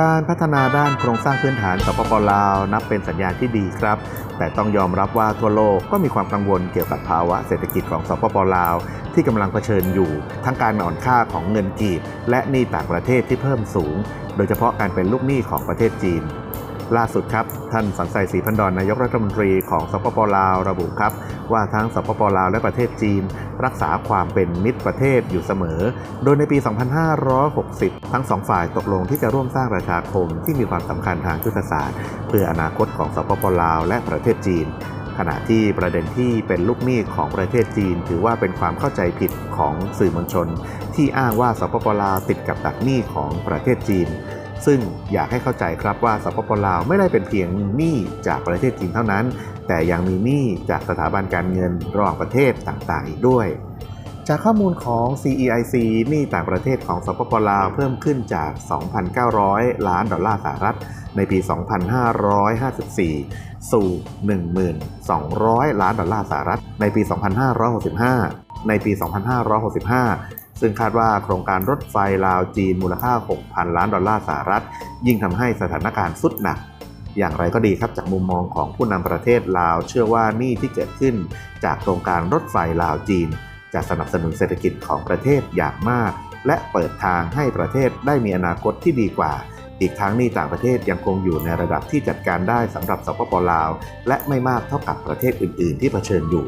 การพัฒนาด้านโครงสร้างพื้นฐานสปปลาว นับเป็นสัญญาณที่ดีครับ แต่ต้องยอมรับว่าทั่วโลกก็มีความกังวลเกี่ยวกับภาวะเศรษฐกิจของสปปลาว ที่กำลังเผชิญอยู่ ทั้งการอ่อนค่าของเงินกีบ และหนี้ต่างประเทศที่เพิ่มสูง โดยเฉพาะการเป็นลูกหนี้ของประเทศจีน ล่าสุดครับ ท่านสันไซศรีพันดอนนายกรัฐมนตรีของสปปลาวระบุครับ ว่าทั้งสปปลาวและประเทศจีน รักษาความเป็นมิตรประเทศอยู่เสมอ โดยในปี 2560 ทั้งสองฝ่ายตกลงที่จะร่วมสร้างประชาคมที่มีความสำคัญทางยุทธศาสตร์ เพื่ออนาคตของสปปลาวและประเทศจีนขณะที่ประเด็นที่เป็นลูกหนี้ของประเทศจีน ถือว่าเป็นความเข้าใจผิดของสื่อมวลชน ที่อ้างว่าสปปลาวติดกับดักหนี้ของประเทศจีน ซึ่งอยากให้เข้าใจครับว่าสปปลาวไม่ได้เป็นเพียงหนี้จากประเทศจีนเท่านั้น แต่ยังมีหนี้จากสถาบันการเงินระหว่างประเทศต่างๆอีกด้วย จากข้อมูลของ CEIC หนี้ต่างประเทศของสปปลาวเพิ่มขึ้นจาก 2,900 ล้านดอลลาร์สหรัฐในปี 2554 สู่ 1,200 ล้านดอลลาร์สหรัฐในปี 2565 ในปี 2565 ซึ่งคาดว่าโครงการรถไฟลาวจีนมูลค่า 6,000 ล้านดอลลาร์สหรัฐ ยิ่งทำให้สถานการณ์สุดหนัก อย่างไรก็ดีครับจากมุมมองของผู้นำประเทศลาว เชื่อว่านี้ที่เกิดขึ้น จากโครงการรถไฟลาวจีน จะสนับสนุนเศรษฐกิจของประเทศอย่างมาก และเปิดทางให้ประเทศได้มีอนาคตที่ดีกว่าอีกทั้งหนี้ต่างประเทศยังคงอยู่ในระดับที่จัดการได้สำหรับสปปลาว และไม่มากเท่ากับประเทศอื่น ๆ ที่เผชิญอยู่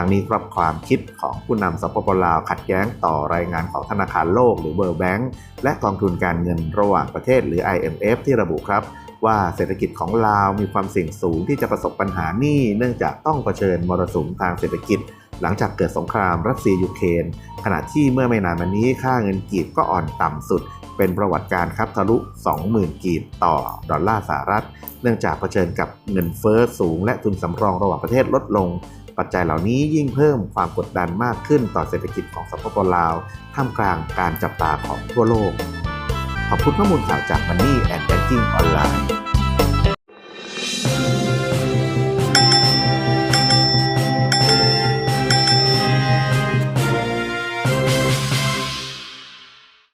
ทางนี้รับความคิดของผู้นำสปปลาวขัดแย้งต่อรายงานของธนาคารโลกหรือ World Bank และกองทุนการเงินระหว่างประเทศหรือ IMF ที่ระบุครับ ว่าเศรษฐกิจของลาวมีความเสี่ยงสูงที่จะประสบปัญหานี้เนื่องจากต้องเผชิญมรสุมทางเศรษฐกิจ หลังจากเกิดสงครามรัสเซียยูเครนขณะที่เมื่อไม่นานมานี้ค่าเงินกีบก็อ่อนต่ำสุด เป็นประวัติการครับทะลุ 20,000 กีบต่อดอลลาร์สหรัฐ เนื่องจากเผชิญกับเงินเฟ้อสูงและทุนสำรองระหว่างประเทศลดลง ปัจจัยเหล่านี้ยิ่งเพิ่มความกดดันมากขึ้นต่อเศรษฐกิจของสปปลาว ท่ามกลางการจับตาของทั่วโลก ขอบคุณข้อมูลข่าวจาก Money and Banking ออนไลน์